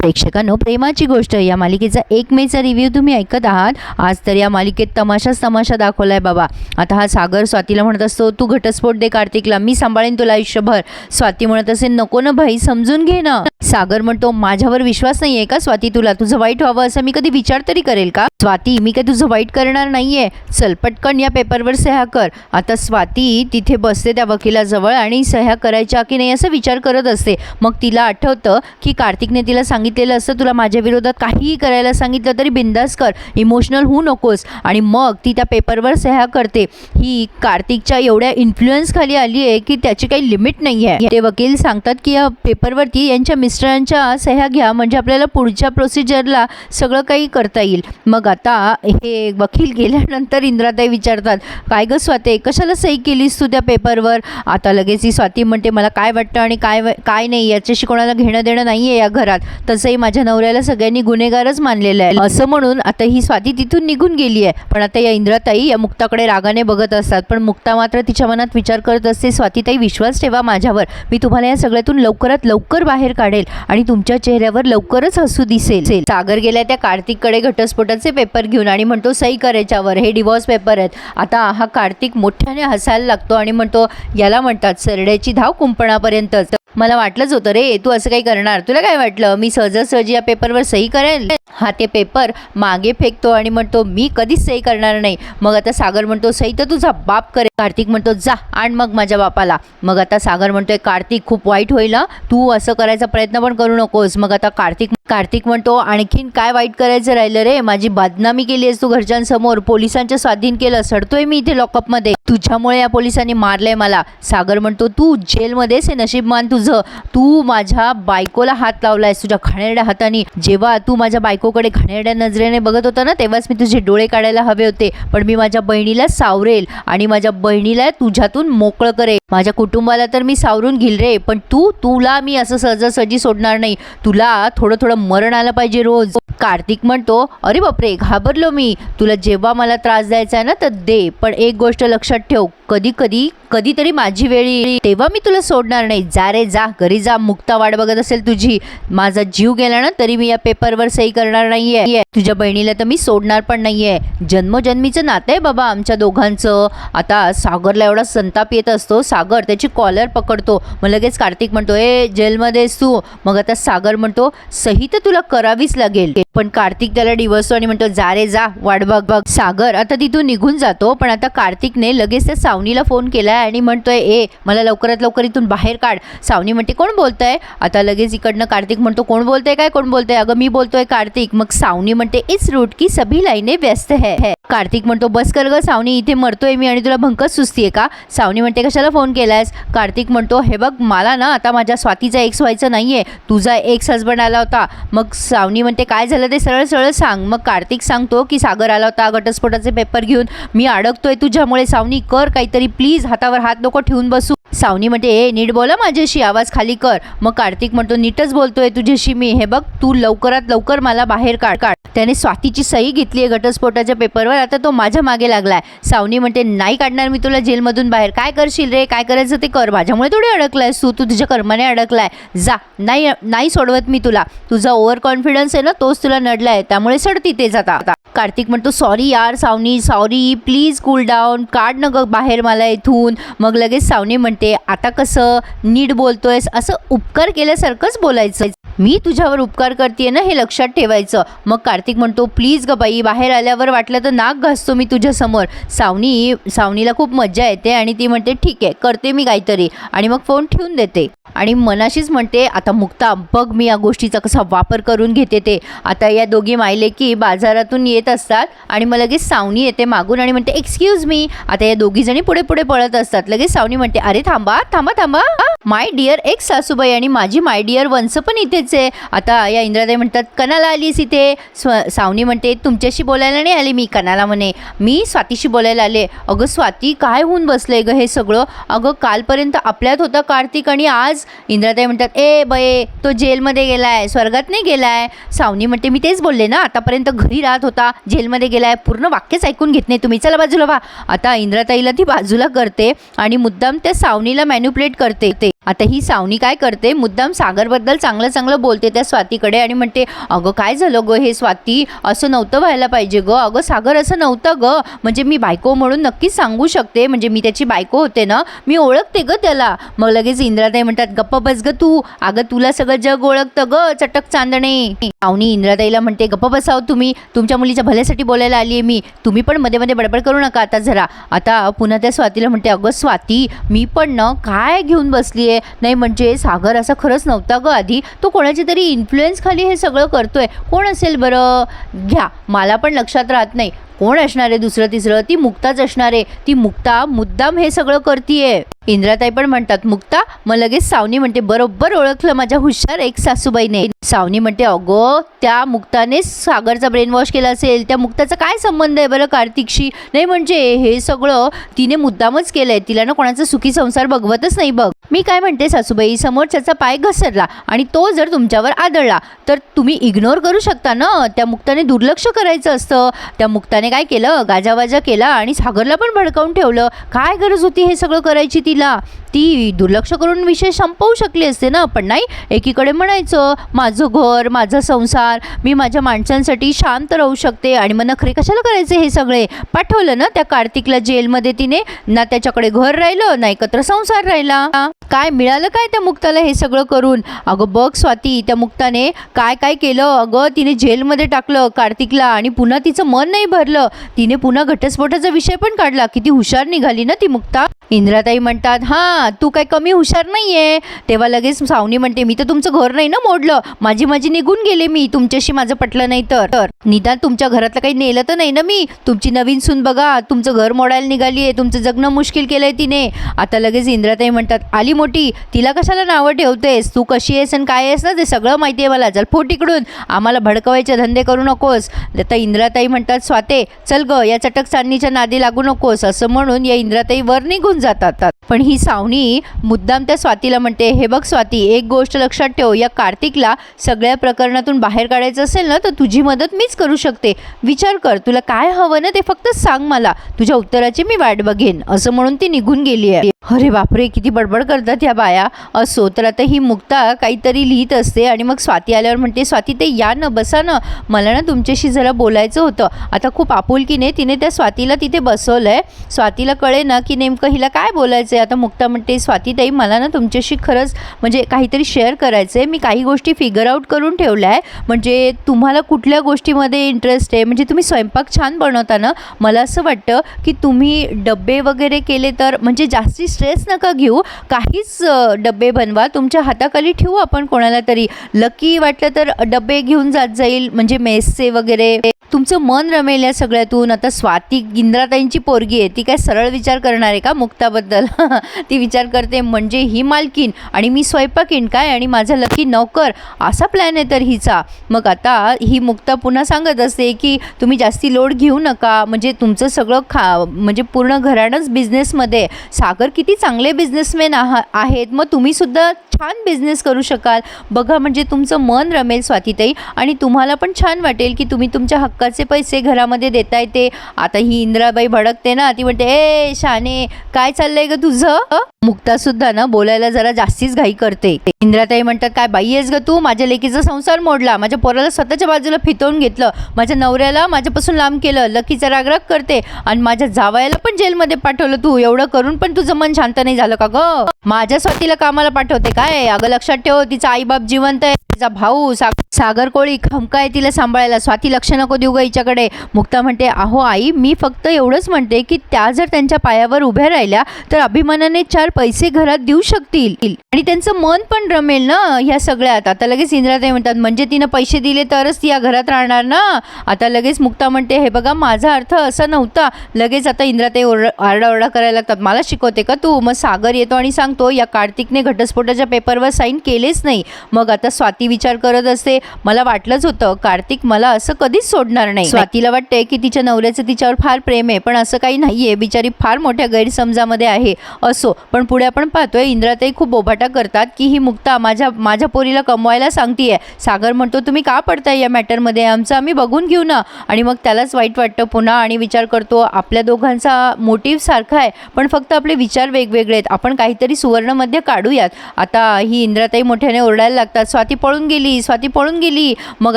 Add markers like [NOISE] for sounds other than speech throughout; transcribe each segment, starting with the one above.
प्रेक्षकांनो प्रेमाची गोष्ट या मालिकेचा एक मेचा रिव्ह्यू तुम्ही ऐकत आहात. आज तर या मालिकेत तमाशाच तमाशा दाखवलाय बाबा. आता हा सागर स्वातीला म्हणत असतो तू घटस्फोट दे कार्तिकला. मी सांभाळेन तुला आयुष्यभर. स्वाती म्हणत असे नको ना भाई समजून घे ना. सागर म्हणतो माझ्यावर विश्वास नाहीये का स्वाती तुला? तुझं वाईट व्हावं असं मी कधी विचार तरी करेल का? स्वाती मी काय तुझं वाईट करणार नाहीये. चल पटकन या पेपरवर सह्या कर. आता स्वाती तिथे बसते त्या वकिलाजवळ आणि सह्या करायच्या की नाही असं विचार करत असते. मग तिला आठवतं की कार्तिकने तिला सांगितलं सांगितलेलं असतं तुला माझ्या विरोधात काहीही करायला सांगितलं तरी बिंदास कर. इमोशनल होऊ नकोस. आणि मग ती त्या पेपरवर सह्या करते. ही कार्तिकच्या एवढ्या इन्फ्लुएन्स खाली आली आहे की त्याची काही लिमिट नाही आहे. ते वकील सांगतात की या पेपरवरती यांच्या मिस्टरांच्या सह्या घ्या. म्हणजे आपल्याला पुढच्या प्रोसिजरला सगळं काही करता येईल. मग आता हे वकील गेल्यानंतर इंद्राताई विचारतात काय गं स्वाते कशाला सही केलीस तू त्या पेपरवर आता लगेच ही स्वाती म्हणते मला काय वाटतं आणि काय काय नाही याच्याशी कोणाला घेणं देणं नाही आहे या घरात. असंही माझ्या नवऱ्याला सगळ्यांनी गुन्हेगारच मानलेलं आहे. असं म्हणून आता ही स्वाती तिथून निघून गेली आहे. पण आता या इंद्राताई या मुक्ताकडे रागाने बघत असतात. पण मुक्ता मात्र तिच्या मनात विचार करत असते स्वातीताई विश्वास ठेवा माझ्यावर. मी तुम्हाला या सगळ्यातून लवकरात लवकर बाहेर काढेल आणि तुमच्या चेहऱ्यावर लवकरच हसू दिसेल. सागर गेल्या त्या कार्तिककडे घटस्फोटाचे पेपर घेऊन आणि म्हणतो सही कर याच्यावर. हे डिवॉर्स पेपर आहेत. आता हा कार्तिक मोठ्याने हसायला लागतो आणि म्हणतो याला म्हणतात सरड्याची धाव कुंपणापर्यंत मला वाटलंच होतं रे तू असं काही करणार? तुला काय वाटलं? मी सहजासहजी या पेपरवर सही करेल? हा ते पेपर मागे फेकतो आणि म्हणतो मी कधीच सही करणार नाही. मग आता सागर म्हणतो सही तर तुझा बाप करेल. कार्तिक म्हणतो जा आण मग माझ्या बापाला. मग आता सागर म्हणतोय कार्तिक खूप वाईट होईल तू असं करायचा प्रयत्न पण करू नकोस. मग आता कार्तिक कार्तिक म्हणतो आणखीन काय वाईट करायचं राहिलं रे? माझी बदनामी केली आहेस तू घरच्यांसमोर. पोलिसांच्या स्वाधीन केलं. सडतोय मी इथे लॉकअपमध्ये तुझ्यामुळे या पोलिसांनी मारलंय मला. सागर म्हणतो तू जेलमध्येच हे नशीब मान तुझं तू माझ्या बायकोला हात लावलायस तुझ्या घाणेरड्या हाताने. जेव्हा तू माझ्या बायकोकडे घाणेरड्या नजरेने बघत होता ना तेव्हाच मी तुझे डोळे काढायला हवे होते. पण मी माझ्या बहिणीला सावरेल आणि माझ्या बहिणीला तुझ्यातून मोकळं करेल. माझ्या कुटुंबाला तर मी सावरून घेईल रे पण तू तुला मी असं सहजासहजी सोडणार नाही. तुला थोडं थोडं मरण आलं पाहिजे रोज. कार्तिक म्हणतो अरे बापरे घाबरलो मी. तुला जेव्हा मला त्रास द्यायचा आहे ना तर दे. पण एक गोष्ट लक्षात ठेव कधी कधी कधीतरी माझी वेळ येईल. तेव्हा मी तुला सोडणार नाही. जा रे जा घरी जा मुक्ता वाट बघत असेल तुझी. माझा जीव गेला ना तरी मी या पेपरवर सही करणार नाहीये. तुझ्या बहिणीला तर मी सोडणार पण नाहीये. जन्मजन्मीचं नातं आहे बाबा आमच्या दोघांचं. आता सागरला एवढा संताप येत असतो सागर त्याची कॉलर पकडतो. मग लगेच कार्तिक म्हणतो ए जेलमध्येस तू. मग आता सागर म्हणतो सही तर तुला करावीच लागेल. पण कार्तिक त्याला डिवसतो आणि म्हणतो जा रे जा वाट बघ बघ. सागर आता तिथून निघून जातो पण आता कार्तिकने लगेच त्या सावनीला फोन केलाय आणि म्हणतोय ए मला लवकरात लवकर इथून बाहेर काढ. सावनी म्हणते कोण बोलतंय? आता लगेच इकडनं कार्तिक म्हणतो कोण बोलतंय? काय कोण बोलतंय? अगं मी बोलतोय कार्तिक. मग सावनी म्हणते इस रूट की सभी लाईने व्यस्त है. है. कार्तिक म्हणतो बस कर ग सावनी इथे मरतोय मी आणि तुला भंकच सुस्तीये का? सावनी म्हणते कशाला फोन केलायस? कार्तिक म्हणतो हे बघ मला ना आता माझ्या स्वातीचा एक्स व्हायचं नाहीये तुझा एक्स हजबंड आला होता. मग सावनी म्हणते काय झालं ते सरळ सरळ सांग. मग कार्तिक सांगतो की सागर आला होता घटस्फोटाचे पेपर घेऊन मी अडकतोय तुझ्यामुळे सावनी कर काहीतरी प्लीज हातावर हात नको ठेवून बसू. सावनी म्हणते ए नीट बोला माझ्याशी आवाज खाली कर. मग कार्तिक म्हणतो नीटच बोलतोय तुझ्याशी मी. हे बघ तू लवकरात लवकर मला बाहेर काढ. काढ. त्याने स्वातीची सही घेतली आहे घटस्फोटाच्या पेपरवर. आता तो माझ्या मागे लागलाय. सावनी म्हणते नाही काढणार मी तुला जेलमधून बाहेर. काय करशील रे? काय करायचं ते कर. माझ्यामुळे थोडी अडकलायस तू. तू तुझ्या कर्माने अडकलाय. जा. नाही नाही सोडवत मी तुला. तुझा ओव्हर कॉन्फिडन्स आहे ना तोच तुला नडलाय. त्यामुळे सडती तेच आता आता कार्तिक म्हणतो सॉरी यार Saavni. Sorry. Please cool down. काढ न बाहेर मला इथून. मग लगेच सावनी म्हणते आता कसं? नीट बोल करतोयस असं उपकार केल्यासारखंच बोलायचं. मी तुझ्यावर उपकार करते ना हे लक्षात ठेवायचं. मग कार्तिक म्हणतो प्लीज ग बाई बाहेर आल्यावर वाटलं तर नाक घासतो मी तुझ्यासमोर सावनी सावनीला खूप मज्जा येते आणि ती म्हणते ठीक आहे करते मी काहीतरी. आणि मग फोन ठेवून देते. आणि मनाशीच म्हणते आता मुक्ता बघ मी या गोष्टीचा कसा वापर करून घेते ते. आता या दोघी मायले की बाजारातून येत असतात आणि मग लगेच सावनी येते मागून आणि म्हणते एक्सक्यूज मी आता या दोघी जणी पुढे पुढे पळत असतात. लगेच सावनी म्हणते अरे थांबा थांबा थांबा. माय डिअर एक सासूबाई आणि माझी माय डिअर वंस पण इथेच आहे. आता या इंद्राताई म्हणतात कणाला आलीस इथे? स्व सावनी म्हणते तुमच्याशी बोलायला नाही आले मी कणाला म्हणे. मी स्वातीशी बोलायला आले. अगं स्वाती काय होऊन बसलंय गं हे सगळं? अगं कालपर्यंत आपल्यात होता कार्तिक आणि आज इंद्राताई म्हणतात ए बये तो जेलमध्ये गेलाय स्वर्गात नाही गेलाय. सावनी म्हणते मी तेच बोलले ना आतापर्यंत घरी राहत होता जेलमध्ये गेलाय पूर्ण वाक्यच ऐकून घेत नाही तुम्ही. चला बाजूला व्हा. आता इंद्राताईला ती बाजूला करते आणि मुद्दाम त्या सावनीला मॅन्युप्लेट करते. ते आता ही सावनी काय करते? मुद्दाम सागरबद्दल चांगलं चांगलं बोलते त्या स्वातीकडे आणि म्हणते अगं काय झालं गं हे स्वाती? असं नव्हतं व्हायला पाहिजे गं. अगं सागर असं नव्हतं गं. म्हणजे मी बायको म्हणून नक्कीच सांगू शकते. म्हणजे मी त्याची बायको होते ना. मी ओळखते गं त्याला. मग लगेच इंद्राताई म्हणतात गप्प बस गं तू. अगं तुला सगळं जग ओळखतं गं चटक चांदणे. सावनी इंद्राताईला म्हणते गप्प बसाव तुम्ही. तुमच्या मुलीच्या भल्यासाठी बोलायला आली आहे मी. तुम्ही पण मध्ये मध्ये बडबड करू नका आता जरा. आता पुन्हा त्या स्वातीला म्हणते अगं स्वाती मी पण ना काय घेऊन बसली आहे नाही म्हणजे सागर असा खरंच नव्हता ग आधी. तो कोणाच्या तरी इन्फ्लुएन्स खाली हे सगळं करतोय. कोण असेल बरं? घ्या. मला पण लक्षात राहत नाही. कोण असणार आहे दुसरं तिसरं? ती मुक्ताच असणार आहे. ती मुक्ता मुद्दाम हे सगळं करतीये. इंद्राताई पण म्हणतात मुक्ता मग लगेच सावनी म्हणते बरोबर ओळखलं माझ्या हुशार एक सासूबाईने. सावनी म्हणते अगो त्या मुक्ताने सागरचा ब्रेन वॉश केला असेल. त्या मुक्ताचा काय संबंध आहे बरं कार्तिकशी? नाही म्हणजे हे सगळं तिने मुद्दामच केलंय. तिला ना कोणाचा सुखी संसार बघवतच नाही बघ. मी काय म्हणते सासूबाई समोरच्याचा पाय घसरला आणि तो जर तुमच्यावर आदळला तर तुम्ही इग्नोर करू शकता ना? त्या मुक्ताने दुर्लक्ष करायचं असतं. त्या मुक्ताने काय केलं? गाजावाजा केला आणि सागरला पण भडकावून ठेवलं. काय गरज होती हे सगळं करायची ती? तिला. ती दुर्लक्ष करून विषय संपवू शकली असते ना पण नाही. एकीकडे म्हणायचं माझं घर माझा संसार मी माझ्या माणसांसाठी शांत राहू शकते आणि मग नखरे कशाला करायचे हे सगळे? पाठवलं ना त्या कार्तिकला जेलमध्ये तिने. ना त्याच्याकडे घर राहिलं ना एकत्र संसार राहिला. काय मिळालं काय त्या मुक्ताला हे सगळं करून? अगं बघ स्वाती त्या मुक्ताने काय काय केलं? अगं तिने जेलमध्ये टाकलं कार्तिकला आणि पुन्हा तिचं मन नाही भरलं. तिने पुन्हा घटस्फोटाचा विषय पण काढला. किती हुशार निघाली ना ती मुक्ता. इंद्राताई म्हणतात हां तू काय कमी हुशार नाही आहे तेव्हा लगेच सावनी म्हणते मी तर तुमचं घर नाही ना मोडलं. माझी माझी निघून गेले मी. तुमच्याशी माझं पटलं नाही तर. निदान तुमच्या घरातलं काही नेलं तर नाही ना मी. तुमची नवीन सून बघा. तुमचं घर मोडायला निघाली आहे तुमचं जगणं मुश्किल केलं आहे तिने. आता लगेच इंद्राताई म्हणतात आली मोठी. तिला कशाला नावं ठेवतेस? तू कशी आहेस आणि काय आहेस ना? ते सगळं माहिती आहे मला. चल फोट इकडून. आम्हाला भडकवायचे धंदे करू नकोस. आता इंद्राताई म्हणतात स्वाते चल ग या चटक चांदणीच्या नादी लागू नकोस. असं म्हणून या इंद्राताई वर निघून जातात. पण ही सावणी मुद्दाम त्या स्वातीला म्हणते हे बघ स्वाती एक गोष्ट लक्षात ठेव. या कार्तिकला सगळ्या प्रकरणातून बाहेर काढायचं असेल ना तर तुझी मदत मीच करू शकते. विचार कर तुला काय हवं ना ते फक्त सांग मला. तुझ्या उत्तराची मी वाट बघेन. असं म्हणून ती निघून गेली आहे. अरे बापरे किती बडबड करतात या बाया. असो तर आता ही मुक्ता काहीतरी लिहित असते आणि मग स्वाती आल्यावर म्हणते स्वाती ते या ना बसा ना. मला ना तुमच्याशी जरा बोलायचं होतं. आता खूप आपुलकीने तिने त्या स्वातीला तिथे बसवलं आहे स्वातीला कळे ना की नेमकं हिला काय बोलायचं आहे आता मुक्ता म्हणते स्वातीताई मला ना तुमच्याशी खरंच म्हणजे काहीतरी शेअर करायचं आहे मी काही गोष्टी फिगर आऊट करून ठेवल्या आहे. म्हणजे तुम्हाला कुठल्या गोष्टीमध्ये इंटरेस्ट आहे? म्हणजे तुम्ही स्वयंपाक छान बनवता ना? मला असं वाटतं की तुम्ही डबे वगैरे केले तर म्हणजे जास्तीच स्ट्रेस नका घेऊ. काहीच डबे बनवा. तुमच्या हाताखाली ठेवू आपण कोणाला तरी. लकी वाटलं तर डबे घेऊन जात जाईल. म्हणजे मेसचे वगैरे. तुमचं मन रमेल या सगळ्यातून. आता स्वाती इंद्राताईंची पोरगी आहे. ती काय सरळ विचार करणार आहे का मुक्ताबद्दल? [LAUGHS] ती विचार करते म्हणजे ही मालकीन आणि मी स्वयंपाकीन काय? आणि माझा लकी नोकर असा प्लॅन आहे तर हिचा. मग आता ही मुक्ता पुन्हा सांगत असते की तुम्ही जास्ती लोड घेऊ नका. म्हणजे तुमचं सगळं खा म्हणजे पूर्ण घराणंच बिझनेसमध्ये सागर किती चांगले बिझनेसमॅन आहा आहेत मग तुम्ही सुद्धा छान बिझनेस करू शकाल. बघा म्हणजे तुमचं मन रमेल स्वातीताई आणि तुम्हाला पण छान वाटेल की तुम्ही तुमच्या हक्काचे पैसे घरामध्ये देताय ते. आता ही इंद्राबाई भडकते ना ती म्हणते ए शाने काय चाललंय ग तुझं? मुक्ता सुद्धा ना बोलायला जरा जास्तीच घाई करते. इंद्राताई म्हणतात काय बाई आहेस ग तू? माझ्या लेकीचा संसार मोडला. माझ्या पोराला स्वतःच्या बाजूला फितवून घेतलं. माझ्या नवऱ्याला माझ्यापासून लांब केलं. लकीचा रागराग करते. आणि माझ्या जावयाला पण जेलमध्ये पाठवलं तू. एवढं करून पण तुझं मन शांत नाही झालं का ग? माझ्या स्वातीला कामाला पाठवते काय? अगं लक्षात ठेव तिचा आईबाप जिवंत आहे तिचा भाऊ सा सागर कोळी खमका तिला सांभाळायला स्वाती लक्ष नको देऊ ग हिच्याकडे. मुक्ता म्हणते अहो आई मी फक्त एवढंच म्हणते की त्या जर त्यांच्या पायावर उभ्या राहिल्या तर अभिमानाने चार पैसे घरात देऊ शकतील. आणि त्यांचं मन पण रमेल ना ह्या सगळ्यात. आता लगेच इंद्राताई म्हणतात म्हणजे तिनं पैसे दिले तरच ती या घरात राहणार ना? आता लगेच मुक्ता म्हणते हे बघा माझा अर्थ असा नव्हता. लगेच आता इंद्राताई ओर आरडाओरडा करायला लागतात. मला शिकवते का तू? मग सागर येतो आणि सांगतो या कार्तिकने घटस्फोटाच्या पेपरवर साईन केलेच नाही. मग आता स्वाती विचार करत असते मला वाटलंच होतं कार्तिक मला असं कधीच सोडणार नाही. स्वातीला वाटते की तिच्या नवऱ्याचं तिच्यावर फार प्रेम आहे पण असं काही नाहीये. बिचारी फार मोठ्या गैरसमजामध्ये आहे असो. पण पुढे आपण पाहतोय इंद्राताई खूप बोभाटा करतात की ही मुक्ता माझ्या माझ्या पोरीला कमवायला सांगतीये. सागर म्हणतो तुम्ही का पडताय या मॅटरमध्ये? आमचं आम्ही बघून घेऊ ना. आणि मग त्यालाच वाईट वाटतं पुन्हा आणि विचार करतो आपल्या दोघांचा मोटिव्ह सारखा आहे पण फक्त आपले विचार वेगवेगळे आहेत. आपण काहीतरी सुवर्णमध्ये काढूयात. आता ही इंद्राताई मोठ्याने ओरडायला लागतात स्वाती पळून गेली स्वाती पळून गेली. मग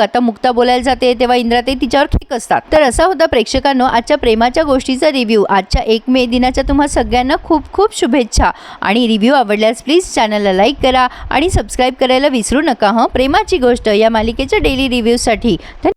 आता मुक्ता बोलायला जाते तेव्हा इंद्राताई तिच्यावर खेक असतात. तर असा होता प्रेक्षकांनो आजच्या प्रेमाच्या गोष्टीचा रिव्ह्यू आजच्या एक मे दिनाच्या तुम्हा सगळ्यांना खूप खूप शुभेच्छा. आणि रिव्ह्यू आवडल्यास प्लीज चॅनलला लाईक करा आणि सबस्क्राईब करायला विसरू नका हं? प्रेमाची गोष्ट या मालिकेच्या डेली रिव्ह्यूसाठी